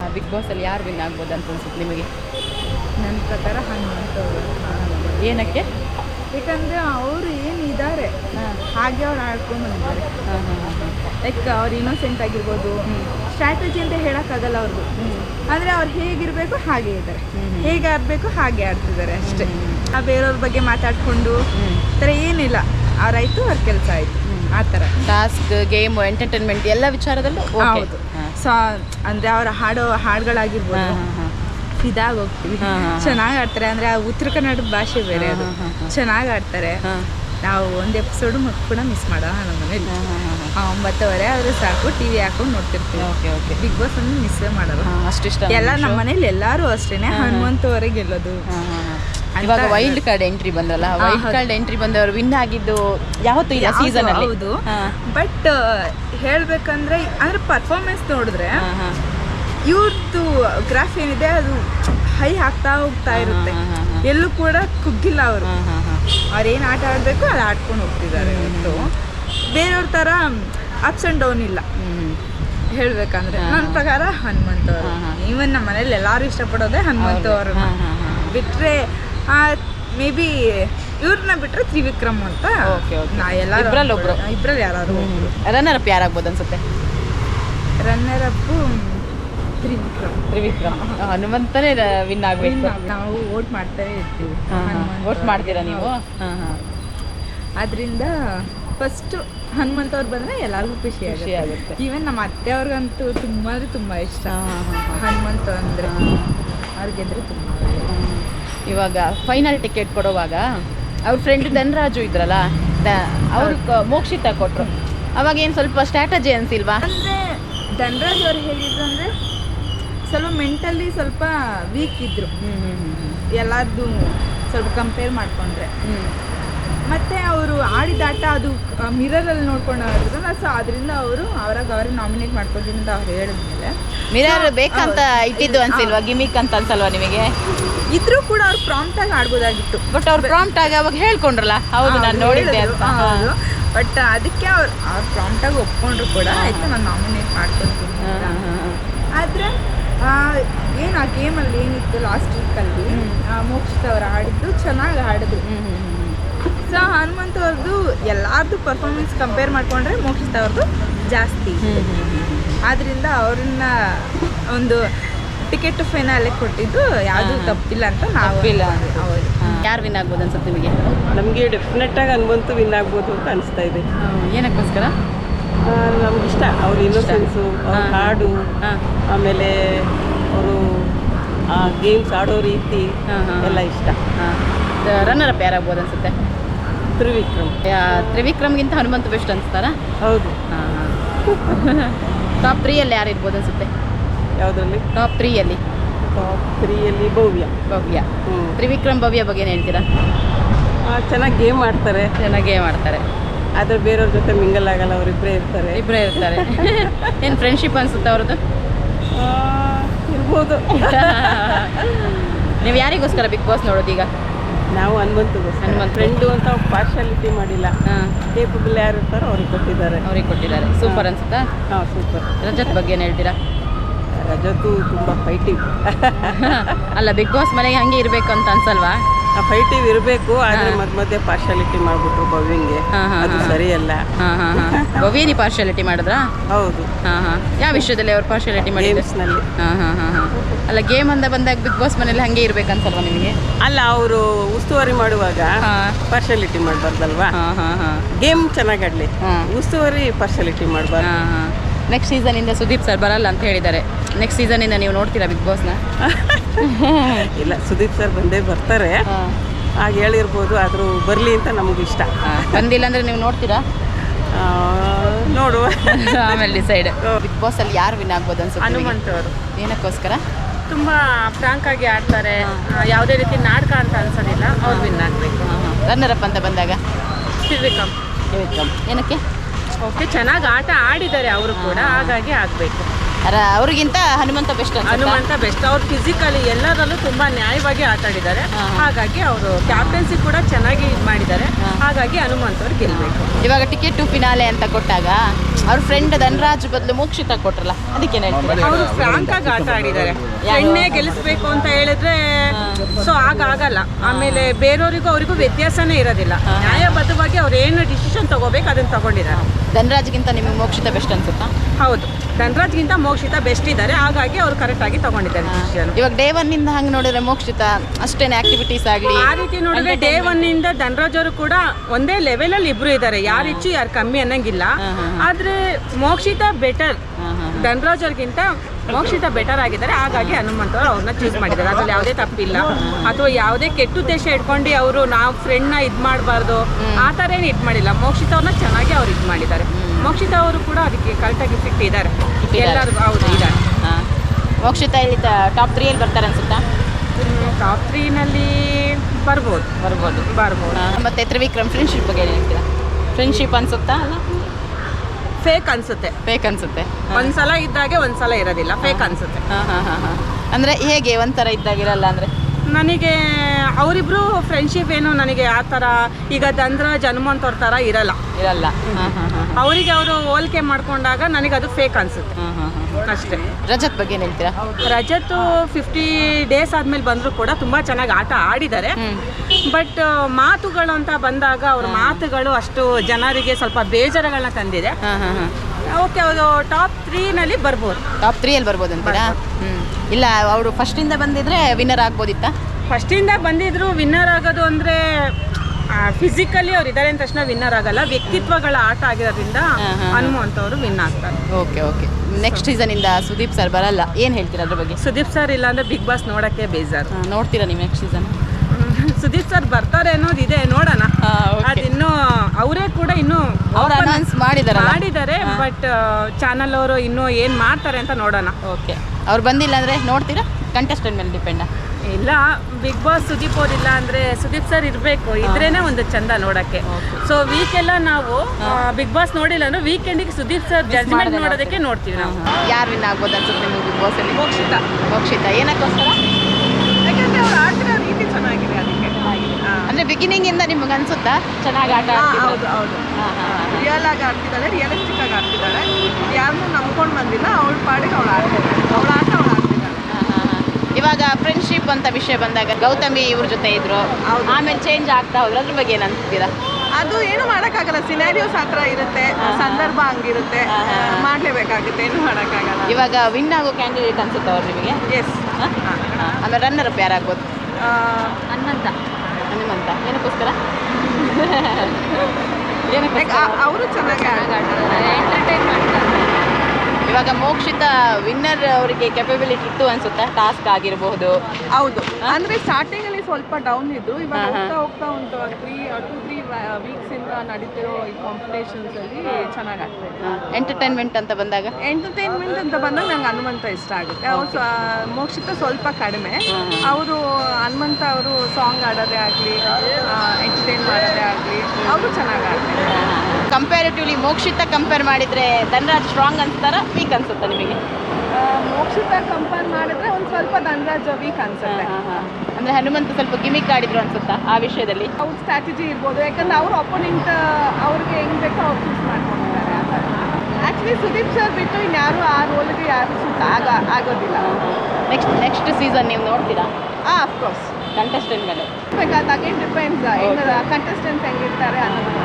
Big boss ಅಲ್ಲಿ ಯಾರು win ಆಗ್ಬೋದು ಅಂತ ಅನ್ಸುತ್ತೆ ನಿಮಗೆ? ನನ್ನ ಪ್ರಕಾರ ಹನುಮಂತವ್ರು ಏನಕ್ಕೆ? ಯಾಕಂದರೆ ಅವರು ಏನಿದ್ದಾರೆ ಹಾಂ. ಹಾಗೆ ಅವ್ರು ಆಡ್ಕೊಂಡು ಬಂದಿದ್ದಾರೆ. ಲೈಕ್ ಅವ್ರು ಇನ್ನೋಸೆಂಟ್ ಆಗಿರ್ಬೋದು ಸ್ಟ್ರಾಟಜಿ ಅಂತ ಹೇಳೋಕ್ಕಾಗಲ್ಲ ಅವ್ರದ್ದು ಅಂದರೆ ಅವ್ರು ಹೇಗಿರಬೇಕು ಹಾಗೆ ಇದ್ದಾರೆ. ಹೇಗೆ ಆಡಬೇಕು ಹಾಗೆ ಆಡ್ತಿದ್ದಾರೆ ಅಷ್ಟೇ. ಆ ಬೇರೆಯವ್ರ ಬಗ್ಗೆ ಮಾತಾಡಿಕೊಂಡು ಆ ಥರ ಏನಿಲ್ಲ. ಅವ್ರಾಯ್ತು ಅವ್ರ ಕೆಲಸ ಆಯಿತು. ಆ ಥರ ಟಾಸ್ಕ್ ಗೇಮ್ ಎಂಟರ್ಟೈನ್ಮೆಂಟ್ ಎಲ್ಲ ವಿಚಾರದಲ್ಲೂ. ಹೌದು. ಸೊ ಅಂದರೆ ಅವ್ರ ಹಾಡೋ ಹಾಡುಗಳಾಗಿರ್ಬೋದು. ಇದಾಗಿ ಹೋಗ್ತೀವಿ. ಚೆನ್ನಾಗಿ ಆಡ್ತಾರೆ. ಅಂದರೆ ಆ ಉತ್ತರ ಕನ್ನಡದ ಭಾಷೆ ಬೇರೆ ಅದು. ಚೆನ್ನಾಗಿ ಆಡ್ತಾರೆ. ನಾವು ಒಂದು ಎಪಿಸೋಡ್ ಕೂಡ ಮಿಸ್ ಮಾಡೋಣ ನಮ್ಮ ಮನೇಲಿ ಒಂಬತ್ತುವರೆ ಆದ್ರೆ ಸಾಕು ಟಿ ವಿ ಹಾಕೊಂಡು ನೋಡ್ತಿರ್ತೀವಿ. ಓಕೆ ಓಕೆ ಬಿಗ್ ಬಾಸ್ ಅನ್ನು ಮಿಸ್ಸೇ ಮಾಡಲ್ಲ. ಹಾಂ ಅಷ್ಟಿಷ್ಟ ಎಲ್ಲ ನಮ್ಮ ಮನೇಲಿ ಎಲ್ಲರೂ ಅಷ್ಟೇನೆ ಹನುಮಂತವರೆ ಗೆಲ್ಲೋದು. ಇವಾಗ ವೈಲ್ಡ್ ಕಾರ್ಡ್ ಎಂಟ್ರಿ ಬಂದಲ್ಲ ವೈಲ್ಡ್ ಕಾರ್ಡ್ ಎಂಟ್ರಿ ಬಂದವರು ವಿನ್ ಆಗಿದ್ದು ಯಾವತ್ತು ಇಲ್ಲ ಸೀಸನ್ ಅಲ್ಲಿ. ಹೌದು. ಬಟ್ ಹೇಳ್ಬೇಕಂದ್ರೆ ಅಂದ್ರೆ ಪರ್ಫಾರ್ಮೆನ್ಸ್ ನೋಡಿದ್ರೆ ಇವ್ರದ್ದು ಗ್ರಾಫ್ ಏನಿದೆ ಅದು ಹೈ ಆಗ್ತಾ ಹೋಗ್ತಾ ಇರುತ್ತೆ. ಎಲ್ಲೂ ಕೂಡ ಕುಗ್ಗಿಲ್ಲ ಅವರು. ಹಾಂ ಹಾಂ ಹಾಂ. ಅವ್ರು ಏನು ಆಟ ಆಡಬೇಕು ಅದು ಆಡ್ಕೊಂಡು ಹೋಗ್ತಿದ್ದಾರೆ ಇವತ್ತು ಬೇರೆಯವ್ರ ಥರ ಅಪ್ಸ್ ಆ್ಯಂಡ್ ಡೌನ್ ಇಲ್ಲ. ಹೇಳ್ಬೇಕಂದ್ರೆ ನನ್ನ ಪ್ರಕಾರ ಹನುಮಂತ ಅವರು. ಈವನ್ ನಮ್ಮ ಮನೇಲಿ ಎಲ್ಲರೂ ಇಷ್ಟಪಡೋದೇ ಹನುಮಂತ ಅವರು ಬಿಟ್ರೆ ಮೇ ಬಿ ಇವ್ರನ್ನ ಬಿಟ್ರೆ ತ್ರಿವಿಕ್ರಮ್ ಅಂತ. ಓಕೆ ಓಕೆ ನಾ ಎಲ್ಲರೂ ಇಬ್ರಲ್ಲಿ ಒಬ್ರು. ಇಬ್ರಲ್ಲಿ ಯಾರು ರನ್ನರ್ ಅಪ್ ಯಾರಾಗ್ಬೋದು ಅನ್ಸುತ್ತೆ? Runner up Trivikram. ತ್ರಿವಿಕ್ರಮ್. ಹನುಮಂತನೇ ವಿನ್ ಆಗಬೇಕು. ನಾವು ವೋಟ್ ಮಾಡ್ತಾನೆ ಇರ್ತೀವಿ. ವೋಟ್ ಮಾಡ್ತೀರಾ ನೀವು? ಹಾಂ ಹಾಂ. ಅದರಿಂದ ಫಸ್ಟ್ ಹನುಮಂತ ಅವ್ರು ಬಂದ್ರೆ ಎಲ್ಲರಿಗೂ ಖುಷಿ ಖುಷಿ ಆಗುತ್ತೆ. ಆಗುತ್ತೆ. ಈವನ್ ನಮ್ಮ ಅತ್ತೆ ಅವ್ರಿಗಂತೂ ತುಂಬಾ ಅಂದ್ರೆ ತುಂಬಾ ಇಷ್ಟ. ಹನುಮಂತ ಹಾಂ ಹನುಮಂತ ಅಂದ್ರೆ ಅವ್ರಿಗೆದ್ರೆ ತುಂಬಾ ಇವಾಗ ಫೈನಲ್ ಟಿಕೆಟ್ ಕೊಡುವಾಗ, ಅವ್ರ ಫ್ರೆಂಡ್ ಧನರಾಜು ಇದ್ರಲ್ಲ ಅವ್ರ ಮೋಕ್ಷಿತ ಕೊಟ್ರು. ಅವಾಗ ಏನು ಸ್ವಲ್ಪ ಸ್ಟ್ರಾಟಜಿ ಅನ್ಸಿಲ್ವಾ? ಅಂದ್ರೆ ಧನರಾಜ್ ಅವ್ರು ಹೇಳಿದ್ರು ಅಂದ್ರೆ ಸ್ವಲ್ಪ ಮೆಂಟಲಿ ಸ್ವಲ್ಪ ವೀಕ್ ಇದ್ರು. ಎಲ್ಲಾರ್ದು ಸ್ವಲ್ಪ ಕಂಪೇರ್ ಮಾಡ್ಕೊಂಡ್ರೆ. ಮತ್ತೆ ಅವರು ಆಡಿದ ಆಟ ಅದು ಮಿರರಲ್ಲಿ ನೋಡ್ಕೊಂಡು ಸೊ ಅದರಿಂದ ಅವರು, ಅವರಾಗ ಅವರೇ ನಾಮಿನೇಟ್ ಮಾಡ್ಕೊಂಡಿದ್ದ ಅವ್ರು ಹೇಳಿದ್ಮೇಲೆ ಮಿರರ್ ಬೇಕಂತ ಇಟ್ಟಿದ್ದು ಅನ್ಸಿಲ್ವಾ? ಗಿಮಿಕ್ ಅಂತ ಅನ್ಸಲ್ವಾ ನಿಮಗೆ? ಇದ್ರೂ ಕೂಡ ಅವ್ರು ಪ್ರಾಂಪ್ಟ್ ಆಗಿ ಆಡ್ಬೋದಾಗಿತ್ತು. ಬಟ್ ಅವ್ರು ಪ್ರಾಂಪ್ಟ್ ಆಗಿ ಅವಾಗ ಹೇಳ್ಕೊಂಡ್ರಲ್ಲ? ಹೌದು ನಾನು ನೋಡಿದ್ದೆ ಅಂತ. ಬಟ್ ಅದಕ್ಕೆ ಅವ್ರು ಅವ್ರು ಪ್ರಾಂಪ್ಟ್ ಆಗಿ ಒಪ್ಕೊಂಡ್ರು ಕೂಡ ಆಯ್ತು ನಾನು ನಾಮಿನೇಟ್ ಮಾಡ್ಕೊತೀನಿ ಆದ್ರೆ ಆದರೆ ಏನು ಆ ಗೇಮಲ್ಲಿ ಏನಿತ್ತು ಲಾಸ್ಟ್ ವೀಕಲ್ಲಿ ಮೋಕ್ಷಿತ್ ಅವ್ರು ಆಡಿದ್ದು ಚೆನ್ನಾಗಿ ಆಡಿದ್ರು. ಸೊ ಹನುಮಂತ ಅವ್ರದ್ದು ಎಲ್ಲಾರ್ದು ಪರ್ಫಾರ್ಮೆನ್ಸ್ ಕಂಪೇರ್ ಮಾಡ್ಕೊಂಡ್ರೆ ಮೋಕ್ಷಿತ ಅವ್ರದ್ದು ಜಾಸ್ತಿ. ಆದ್ರಿಂದ ಅವ್ರನ್ನ ಒಂದು ಟಿಕೆಟ್ ಫೈನಲ್ಲೇ ಕೊಟ್ಟಿದ್ದು ಯಾವುದು. ತಪ್ಪಿಲ್ಲ ಅಂತ ನಾವು ತಪ್ಪಿಲ್ಲ. ಹೌದು. ಯಾರು ವಿನ್ ಆಗ್ಬೋದು ಅನ್ಸುತ್ತೆ ನಿಮಗೆ? ನಮಗೆ ಡೆಫಿನೆಟ್ಟಾಗಿ ಹನುಮಂತು ವಿನ್ ಆಗ್ಬೋದು ಅಂತ ಅನಿಸ್ತಾ ಇದೆ. ಏನಕ್ಕೋಸ್ಕರ? ನಮ್ಗೆ ಇಷ್ಟ ಅವ್ರ ಇನ್ನೋಸೆನ್ಸು ಅವ್ರ ಹಾಡು ಹಾಂ. ಆಮೇಲೆ ಅವರು ಆ ಗೇಮ್ಸ್ ಆಡೋ ರೀತಿ ಹಾ, ಹಾ, ಹಾ. ಎಲ್ಲ ಇಷ್ಟ. ಹಾಂ. ರನ್ನರ್ ಅಪ್ ಯಾರಾಗ್ಬೋದು ಅನ್ಸುತ್ತೆ? ತ್ರಿವಿಕ್ರಮ್. ಯಾ- ತ್ರಿವಿಕ್ರಮ್ಗಿಂತ ಹನುಮಂತ ಬೆಸ್ಟ್ ಅನ್ಸ್ತಾರಾ? ಹೌದು. ಹಾಂ ಹಾಂ. ಟಾಪ್ ತ್ರೀಯಲ್ಲಿ ಯಾರು ಇರ್ಬೋದು ಅನ್ಸುತ್ತೆ? ಯಾವುದರಲ್ಲಿ? ಟಾಪ್ ತ್ರೀಯಲ್ಲಿ ಟಾಪ್ ತ್ರೀಯಲ್ಲಿ ಭವ್ಯ. ಭವ್ಯ. ತ್ರಿವಿಕ್ರಮ್ ಭವ್ಯ ಬಗ್ಗೆ ಏನು ಹೇಳ್ತೀರಾ? ಚೆನ್ನಾಗಿ ಗೇಮ್ ಆಡ್ತಾರೆ. ಚೆನ್ನಾಗಿ ಗೇಮ್ ಆಡ್ತಾರೆ. ಆದರೆ ಬೇರೆಯವ್ರ ಜೊತೆ ಮಿಂಗಲ್ ಆಗಲ್ಲ ಅವರಿಬ್ಬರೇ ಇರ್ತಾರೆ. ಇಬ್ಬರೇ ಇರ್ತಾರೆ. ಏನು ಫ್ರೆಂಡ್ಶಿಪ್ ಅನ್ಸುತ್ತೆ ಅವ್ರದ್ದು? ಆ, ಇರ್ಬೋದು. ನೀವು ಯಾರಿಗೋಸ್ಕರ ಬಿಗ್ ಬಾಸ್ ನೋಡೋದು ಈಗ? ನಾವು ಹನುಮಂತಗೋಸ್ಕರ ಹನುಮಂತ. ಫ್ರೆಂಡು ಅಂತ ಪಾರ್ಶಾಲಿಟಿ ಮಾಡಿಲ್ಲ. ಕೇಪಬಲ್ ಯಾರು ಇರ್ತಾರೋ ಅವ್ರಿಗೆ ಕೊಟ್ಟಿದ್ದಾರೆ. ಅವ್ರಿಗೆ ಕೊಟ್ಟಿದ್ದಾರೆ. ಸೂಪರ್ ಅನ್ಸುತ್ತಾ? ಹಾಂ ಸೂಪರ್ ರಜತ್ ಬಗ್ಗೆ ಏನು ಹೇಳ್ತೀರಾ? ರಜತು ತುಂಬ ಫೈಟಿಂಗ್ ಅಲ್ಲ ಬಿಗ್ ಬಾಸ್ ಮನೆಗೆ ಹಂಗೆ ಇರಬೇಕು ಅಂತ ಅನ್ಸಲ್ವಾ? ಫೈಟಿವ್ ಇರಬೇಕು ಆದ್ರೆ ಮಧ್ಯ ಮಧ್ಯ ಪಾರ್ಶಾಲಿಟಿ ಮಾಡ್ಬಿಟ್ರು ಹಾ, ಅದು. ಸರಿಯಲ್ಲ. ಭವ್ಯನಿ ಪಾರ್ಶಾಲಿಟಿ ಮಾಡಿದ್ರಾ? ಹೌದು. ಹಾಂ ಹಾಂ. ಯಾವ ವಿಷಯದಲ್ಲಿ ಅವ್ರು ಪಾರ್ಶಾಲಿಟಿ ಮಾಡಿ ಗೇಮ್ಸ್ನಲ್ಲಿ ಅಲ್ಲ ಗೇಮ್ ಅಂತ ಬಂದಾಗ ಬಿಗ್ ಬಾಸ್ ಮನೇಲಿ ಹಂಗೆ ಇರ್ಬೇಕನ್ಸಲ್ವಾ ನಿಮಗೆ? ಅಲ್ಲ ಅವರು ಉಸ್ತುವಾರಿ ಮಾಡುವಾಗ ಪಾರ್ಶಾಲಿಟಿ ಮಾಡಬಾರ್ದಲ್ವಾ? ಹಾಂ ಹಾಂ ಹಾಂ. ಗೇಮ್ ಚೆನ್ನಾಗಿ ಆಡಲಿ. ಉಸ್ತುವಾರಿ ಪಾರ್ಶಾಲಿಟಿ ಮಾಡಬಾರ್ದು. ನೆಕ್ಸ್ಟ್ ಸೀಸನ್ ಇಂದ ಸುದೀಪ್ ಸರ್ ಬರಲ್ಲ ಅಂತ ಹೇಳಿದ್ದಾರೆ. ನೆಕ್ಸ್ಟ್ ಸೀಸನ್ ಇಂದ ನೀವು ನೋಡ್ತೀರಾ ಬಿಗ್ ಬಾಸ್ನ ಇಲ್ಲ ಸುದೀಪ್ ಸರ್ ಬಂದೇ ಬರ್ತಾರೆ. ಆಗ ಹೇಳಿರ್ಬೋದು ಆದರೂ ಬರಲಿ ಅಂತ ನಮಗೂ ಇಷ್ಟ. ಬಂದಿಲ್ಲ ಅಂದರೆ ನೀವು ನೋಡ್ತೀರಾ? ನೋಡುವ. ಆಮೇಲೆ ಡಿಸೈಡ್ ಬಿಗ್ ಬಾಸ್ ಅಲ್ಲಿ ಯಾರು ವಿನ್ ಆಗ್ಬೋದು ಅನ್ಸುತ್ತೆ ಹನುಮಂತ್ ಹನುಮಂತವರು ಏನಕ್ಕೋಸ್ಕರ? ತುಂಬ ಫ್ರಾಂಕ್ ಆಗಿ ಆಡ್ತಾರೆ. ಯಾವುದೇ ರೀತಿ ನಾಟಕ ಅಂತ ಅನ್ಸೋದಿಲ್ಲ ಅವ್ರು ವಿನ್ ಆಗಬೇಕು. ರನ್ನರ್ ಅಪ್ ಅಂತ ಬಂದಾಗ? ತ್ರಿವಿಕ್ರಮ್ ತ್ರಿವಿಕ್ರಮ್ ಏನಕ್ಕೆ? ಓಕೆ ಚೆನ್ನಾಗಿ ಆಟ ಆಡಿದ್ದಾರೆ ಅವರು ಕೂಡ ಹಾಗಾಗಿ ಆಗಬೇಕು. ಅವ್ರಿಗಿಂತ ಹನುಮಂತ ಬೆಸ್ಟ್ ಹನುಮಂತ ಬೆಸ್ಟ್ ಅವ್ರು ಫಿಸಿಕಲಿ ಎಲ್ಲರಲ್ಲೂ ತುಂಬಾ ನ್ಯಾಯವಾಗಿ ಆಟ ಆಡಿದ್ದಾರೆ. ಹಾಗಾಗಿ ಅವರು ಕ್ಯಾಪ್ಟನ್ಸಿ ಕೂಡ ಚೆನ್ನಾಗಿ ಇದು ಮಾಡಿದ್ದಾರೆ. ಹಾಗಾಗಿ ಹನುಮಂತ ಅವ್ರು ಗೆಲ್ಬೇಕು. ಇವಾಗ ಟಿಕೆಟ್ ಟು ಫಿನಾಲೆ ಅಂತ ಕೊಟ್ಟಾಗ ಅವ್ರ ಫ್ರೆಂಡ್ ಧನರಾಜ್ ಬದಲು ಮೋಕ್ಷಿತ ಕೊಟ್ರಲ್ಲ ಅದಕ್ಕೆ ಅವರು ಫ್ರಾಂಕ್ ಆಗಿ ಆಟ ಆಡಿದ್ದಾರೆ. ಎಣ್ಣೆ ಗೆಲ್ಲಿಸ್ಬೇಕು ಅಂತ ಹೇಳಿದ್ರೆ ಸೊ ಆಗ ಆಗಲ್ಲ. ಆಮೇಲೆ ಬೇರೆಯವರಿಗೂ ಅವರಿಗೂ ವ್ಯತ್ಯಾಸನೇ ಇರೋದಿಲ್ಲ. ನ್ಯಾಯಬದ್ಧವಾಗಿ ಅವ್ರು ಏನು ಡಿಸಿಷನ್ ತಗೋಬೇಕು ಅದನ್ನ ತಗೊಂಡಿದ್ದಾರೆ. ಧನರಾಜ್ಗಿಂತ ನಿಮಗೆ ಮೋಕ್ಷಿತ ಬೆಸ್ಟ್ ಅನ್ಸುತ್ತಾ? ಹೌದು. ಧನರಾಜ್ಗಿಂತ ಮೋಕ್ಷಿತ ಬೆಸ್ಟ್ ಇದ್ದಾರೆ. ಹಾಗಾಗಿ ಅವ್ರು ಕರೆಕ್ಟ್ ಆಗಿ ತಗೊಂಡಿದ್ದಾರೆ ಡಿಸಿಷನ್ ಇವಾಗ ಡೇ ಒನ್ ಇಂದ ಹಂಗೆ ನೋಡಿದ್ರೆ ಮೋಕ್ಷಿತ ಅಷ್ಟೇನೆ ಆಕ್ಟಿವಿಟೀಸ್ ಆಗಲಿ ಆ ರೀತಿ ನೋಡಿದ್ರೆ ಡೇ ಒನ್ ಇಂದ ಧನರಾಜ್ ಅವರು ಕೂಡ ಒಂದೇ ಲೆವೆಲ್ ಅಲ್ಲಿ ಇಬ್ರು ಇದ್ದಾರೆ. ಯಾರು ಹೆಚ್ಚು ಯಾರು ಕಮ್ಮಿ ಅನ್ನಂಗಿಲ್ಲ. ಆದ್ರೆ ಮೋಕ್ಷಿತ ಬೆಟರ್ ಧನ್ರಾಜ್ ಅವ್ರಿಗಿಂತ ಮೋಕ್ಷಿತ ಬೆಟರ್ ಆಗಿದ್ದಾರೆ. ಹಾಗಾಗಿ ಹನುಮಂತ ಅವರು ಅವ್ರನ್ನ ಚೂಸ್ ಮಾಡಿದ್ದಾರೆ. ಅದ್ರಲ್ಲಿ ಯಾವುದೇ ತಪ್ಪಿಲ್ಲ. ಅಥವಾ ಯಾವುದೇ ಕೆಟ್ಟ ಉದ್ದೇಶ ಇಟ್ಕೊಂಡು ಅವರು ನಾವು ಫ್ರೆಂಡ್ನ ಇದು ಮಾಡಬಾರ್ದು. ಆ ಥರ ಏನು ಇದು ಮಾಡಿಲ್ಲ. ಮೋಕ್ಷಿತ ಅವ್ರನ್ನ ಚೆನ್ನಾಗಿ ಅವ್ರು ಇದು ಮಾಡಿದ್ದಾರೆ. ಮೋಕ್ಷಿತ ಅವರು ಕೂಡ ಅದಕ್ಕೆ ಕರೆಕ್ಟಾಗಿ ಫಿಟ್ ಇದ್ದಾರೆ. ಎಲ್ಲರಿಗೂ ಹೌದು ಇದ್ದಾರೆ. ಮೋಕ್ಷಿತ ಇಲ್ಲಿ ಟಾಪ್ ತ್ರೀಯಲ್ಲಿ ಬರ್ತಾರೆ ಅನ್ಸುತ್ತಾ? ಟಾಪ್ ತ್ರೀನಲ್ಲಿ ಬರ್ಬೋದು. ಬರ್ಬೋದು. ಬರ್ಬೋದು. ಮತ್ತೆ ತ್ರಿವಿಕ್ರಮ್ ಫ್ರೆಂಡ್ಶಿಪ್ ಬಗ್ಗೆ ಏನು ಹೇಳ್ತೀರಾ? ಫ್ರೆಂಡ್ಶಿಪ್ ಅನ್ಸುತ್ತಾ ಅಲ್ಲ? ಫೇಕ್ ಅನ್ಸುತ್ತೆ. ಫೇಕ್ ಅನ್ಸುತ್ತೆ. ಒಂದ್ಸಲ ಇದ್ದಾಗೆ ಒಂದ್ಸಲ ಇರೋದಿಲ್ಲ ಫೇಕ್ ಅನ್ಸುತ್ತೆ. ಹಾಂ ಹಾಂ ಹಾಂ ಹಾಂ. ಅಂದರೆ ಹೇಗೆ ಒಂಥರ ಇದ್ದಾಗಿರಲ್ಲ ಅಂದ್ರೆ? ನನಗೆ ಅವರಿಬ್ರು ಫ್ರೆಂಡ್ಶಿಪ್ ಏನು ನನಗೆ ಆ ಥರ ಈಗ ದಂದ್ರ ಜನ್ಮಂತವ್ರ ಥರ ಇರಲ್ಲ. ಇರಲ್ಲ. ಹಾಂ ಹಾಂ ಹಾಂ ಅವರಿಗೆ ಅವರು ಹೋಲಿಕೆ ಮಾಡ್ಕೊಂಡಾಗ ನನಗೆ ಅದು ಫೇಕ್ ಅನ್ಸುತ್ತೆ. ಹಾಂ ಹಾಂ ಹಾಂ. ಅಷ್ಟೇ. ರಜತ್ ಬಗ್ಗೆ ಏನು ಹೇಳ್ತೀರಾ? ರಜತ್ ಫಿಫ್ಟಿ ಡೇಸ್ ಆದ್ಮೇಲೆ ಬಂದರೂ ಕೂಡ ತುಂಬ ಚೆನ್ನಾಗಿ ಆಟ ಆಡಿದ್ದಾರೆ. ಬಟ್ ಮಾತುಗಳು ಅಂತ ಬಂದಾಗ ಅವ್ರ ಮಾತುಗಳು ಅಷ್ಟು ಜನರಿಗೆ ಸ್ವಲ್ಪ ಬೇಜಾರುಗಳನ್ನ ತಂದಿದೆ. ಓಕೆ ಅವರು ಟಾಪ್ ತ್ರೀನಲ್ಲಿ ಬರ್ಬೋದು. ಟಾಪ್ ತ್ರೀಯಲ್ಲಿ ಬರ್ಬೋದು ಅಂತೀರಾ? ಹ್ಞೂ ಇಲ್ಲ ಅವರು ಫಸ್ಟಿಂದ ಬಂದಿದ್ರೆ ವಿನ್ನರ್ ಆಗ್ಬೋದಿತ್ತಾ? ಫಸ್ಟಿಂದ ಬಂದಿದ್ರು ವಿನ್ನರ್ ಆಗೋದು ಅಂದರೆ ಫಿಸಿಕಲಿ ಅವ್ರು ಇದ್ದಾರೆ ಅಂದ ತಕ್ಷಣ ವಿನ್ನರ್ ಆಗಲ್ಲ. ವ್ಯಕ್ತಿತ್ವಗಳ ಆಟ ಆಗಿರೋದ್ರಿಂದ ಹಾ, ಹಾ. ಹನುಮಂತ್ ಅವರು ವಿನ್ ಆಗ್ತಾರೆ. ಓಕೆ ಓಕೆ ನೆಕ್ಸ್ಟ್ ಸೀಸನಿಂದ ಸುದೀಪ್ ಸರ್ ಬರಲ್ಲ. ಏನು ಹೇಳ್ತೀರಾ ಅದ್ರ ಬಗ್ಗೆ? ಸುದೀಪ್ ಸರ್ ಇಲ್ಲ ಅಂದ್ರೆ ಬಿಗ್ ಬಾಸ್ ನೋಡಕ್ಕೆ ಬೇಜಾರು. ನೋಡ್ತೀರಾ ನೀವು ನೆಕ್ಸ್ಟ್ ಸೀಸನ್ ಸುದೀಪ್ ಸರ್ ಬರ್ತಾರೆ ಅನ್ನೋದು ಇದೆ ನೋಡೋಣ. ಅದಿನ್ನೂ ಅವರೇ ಕೂಡ ಇನ್ನೂ ಅವ್ರು ಅನೌನ್ಸ್ ಮಾಡಿದಾರಲ್ಲ? ಮಾಡಿದ್ದಾರೆ ಬಟ್ ಚಾನಲ್ ಅವರು ಇನ್ನು ಏನು ಮಾಡ್ತಾರೆ ಅಂತ ನೋಡೋಣ. ಓಕೆ ಅವ್ರು ಬಂದಿಲ್ಲ ಅಂದ್ರೆ ನೋಡ್ತೀರಾ? ಕಂಟೆಸ್ಟೆಂಟ್ ಮೇಲೆ ಡಿಪೆಂಡಾ ಇಲ್ಲ ಬಿಗ್ ಬಾಸ್ ಸುದೀಪ್ ಅವ್ರಿಲ್ಲ ಅಂದ್ರೆ ಸುದೀಪ್ ಸರ್ ಇರಬೇಕು. ಇದ್ರೇನೆ ಒಂದು ಚಂದ ನೋಡಕ್ಕೆ. ಸೊ ವೀಕ್ ಎಲ್ಲ ನಾವು ಬಿಗ್ ಬಾಸ್ ನೋಡಿಲ್ಲ ಅಂದ್ರೆ ವೀಕೆಂಡಿಗೆ ಸುದೀಪ್ ಸರ್ ಜಡ್ಜ್ಮೆಂಟ್ ನೋಡೋದಕ್ಕೆ ನೋಡ್ತೀವಿ ನಾವು. ಯಾರು ವಿನ್ ಆಗ್ಬೋದು ಅನ್ಸುತ್ತೆ ನಿಮಗೆ ಬಿಗ್ ಬಾಸಲ್ಲಿ ಮೋಕ್ಷಿತ. ಮೋಕ್ಷಿತ. ಏನಕ್ಕೋಸ್ಕರ? ಯಾಕಂದ್ರೆ ಅವ್ರು ಆಡ್ತಿರೋ ರೀತಿ ಚೆನ್ನಾಗಿದೆ ಅದಕ್ಕೆ. ಅಂದ್ರೆ ಬಿಗಿನಿಂಗ್ ಇಂದ ನಿಮ್ಗೆ ಅನ್ಸುತ್ತಾ? ಚೆನ್ನಾಗಿ ಆಟ ಹೌದು ಹೌದು. ರಿಯಲ್ ಆಗಿ ಆಡ್ತಿದ್ದಾಳೆ ರಿಯಲಿಸ್ಟಿಕ್ ಆಗಿ ಆಡ್ತಿದ್ದಾಳೆ ಯಾರನ್ನೂ ನಂಬ್ಕೊಂಡು ಬಂದಿಲ್ಲ ಅವಳ ಪಾಡಿಗೆ ಅವಳು ಆಡ್ತಿದ್ದಾಳೆ ಅವಳ ಆಟ ಅವಳು ಆಡ್ತಿದ್ದಾಳೆ ಹಾಂ, ಹಾಂ, ಹಾಂ. ಇವಾಗ ಅಂತ ವಿಷಯ ಬಂದಾಗ ಗೌತಮಿ ಇವ್ರ ಜೊತೆ ಇದ್ರು. ಆಮೇಲೆ ಚೇಂಜ್ ಆಗ್ತಾ ಹೋದ್ರು. ಅದ್ರ ಬಗ್ಗೆ ಏನು ಅದು ಏನು ಮಾಡೋಕ್ಕಾಗಲ್ಲ. ಸಿನಾರಿಯೋಸ್ ಆ ಥರ ಇರುತ್ತೆ. ಸಂದರ್ಭ ಹಂಗಿರುತ್ತೆ. ಮಾಡಲೇಬೇಕಾಗುತ್ತೆ. ಏನು ಮಾಡೋಕ್ಕಾಗಲ್ಲ. ಇವಾಗ ವಿನ್ ಆಗೋ ಕ್ಯಾಂಡಿಡೇಟ್ ಅನ್ಸುತ್ತೆ ಅವ್ರು ನಿಮಗೆ? ಎಸ್ ಆಮೇಲೆ ರನ್ನರ್ ಅಪ್ ಯಾರಾಗ್ಬೋದು? ಹನುಮಂತ. ಹನುಮಂತ. ಏನಕ್ಕೋಸ್ಕರ? ಅವರು ಚೆನ್ನಾಗಿ ಎಂಟರ್ಟೈನ್ ಮಾಡ್ತಾರೆ. ಇವಾಗ ಮೋಕ್ಷಿತ ವಿನ್ನರ್ ಅವರಿಗೆ ಕೆಪಬಿಲಿಟಿ ಇತ್ತು ಅನ್ಸುತ್ತಾ? ಟಾಸ್ಕ್ ಆಗಿರಬಹುದು ಹೌದು. ಅಂದ್ರೆ ಸ್ಟಾರ್ಟಿಂಗ್ ಅಲ್ಲಿ ಸ್ವಲ್ಪ ಡೌನ್ ಇದ್ರು. ಇವಾಗ. ಹೋಗ್ತಾ ಹೋಗ್ತಾ ಒಂದು ತ್ರೀ ಟು ತ್ರೀ ವೀಕ್ಸ್ ಇಂದ ನಡೀತಿರೋ ಈ ಕಾಂಪಿಟೇಷನ್ಸ್ ಅಲ್ಲಿ ಚೆನ್ನಾಗಿ ಎಂಟರ್ಟೈನ್ಮೆಂಟ್ ಅಂತ ಬಂದಾಗ? ಎಂಟರ್ಟೈನ್ಮೆಂಟ್ ಅಂತ ಬಂದಾಗ ನಂಗೆ ಹನುಮಂತ ಇಷ್ಟ ಆಗುತ್ತೆ. ಅವ್ರು ಮೋಕ್ಷಿತ ಸ್ವಲ್ಪ ಕಡಿಮೆ. ಅವರು ಹನುಮಂತ ಅವರು ಸಾಂಗ್ ಆಡೋದೇ ಆಗಲಿ ಎಂಟರ್ಟೈನ್ ಮಾಡೋದೇ ಆಗಲಿ ಅವರು ಚೆನ್ನಾಗಿ ಕಂಪೇರಿಟಿವ್ಲಿ ಕಂಪ್ಯಾರಿಟಿವ್ಲಿ ಮೋಕ್ಷಿತ ಕಂಪೇರ್ ಮಾಡಿದ್ರೆ ಧನರಾಜ್ ಸ್ಟ್ರಾಂಗ್ ಅನ್ಸ್ತಾರ? ವೀಕ್ ಅನ್ಸುತ್ತಾ ನಿಮಗೆ? ಮೋಕ್ಷಿತ ಕಂಪೇರ್ ಮಾಡಿದ್ರೆ ಒಂದು ಸ್ವಲ್ಪ ಧನರಾಜ್ ವೀಕ್ ಅನ್ಸುತ್ತೆ. ಅಂದ್ರೆ ಹನುಮಂತ ಸ್ವಲ್ಪ ಗಿಮಿಕ್ ಆಡಿದ್ರು ಅನ್ಸುತ್ತಾ ಆ ವಿಷಯದಲ್ಲಿ? ಅವ್ರ ಸ್ಟ್ರಾಟಜಿ ಇರ್ಬೋದು ಯಾಕಂದ್ರೆ ಅವ್ರ ಅಪೋನೆಂಟ್ ಅವ್ರಿಗೆ ಹೆಂಗ್ ಬೇಕೋ ಅವ್ರು ಚೂಸ್ ಮಾಡ್ಕೊಂಡಿದ್ದಾರೆ ಆ ಆ್ಯಕ್ಚುಲಿ ಸುದೀಪ್ ಸರ್ ಬಿಟ್ಟು ಇನ್ಯಾರು ಆ ರೋಲ್ಗೆ ಯಾರು ಸೂಟ್ ಆಗ ಆಗೋದಿಲ್ಲ. ನೆಕ್ಸ್ಟ್ ನೆಕ್ಸ್ಟ್ ಸೀಸನ್ ನೀವು ನೋಡ್ತೀರಾ? ಹಾಂ ಅಫ್ಕೋರ್ಸ್ ಕಂಟೆಸ್ಟೆಂಟ್ ಮೇಲೆ. ಬೇಕಾದ ಅಗೇನ್ ಡಿಪೆಂಡ್ಸ್ ಕಂಟೆಸ್ಟೆಂಟ್ಸ್ ಹೆಂಗಿರ್ತಾರೆ ಅನ್ನೋದು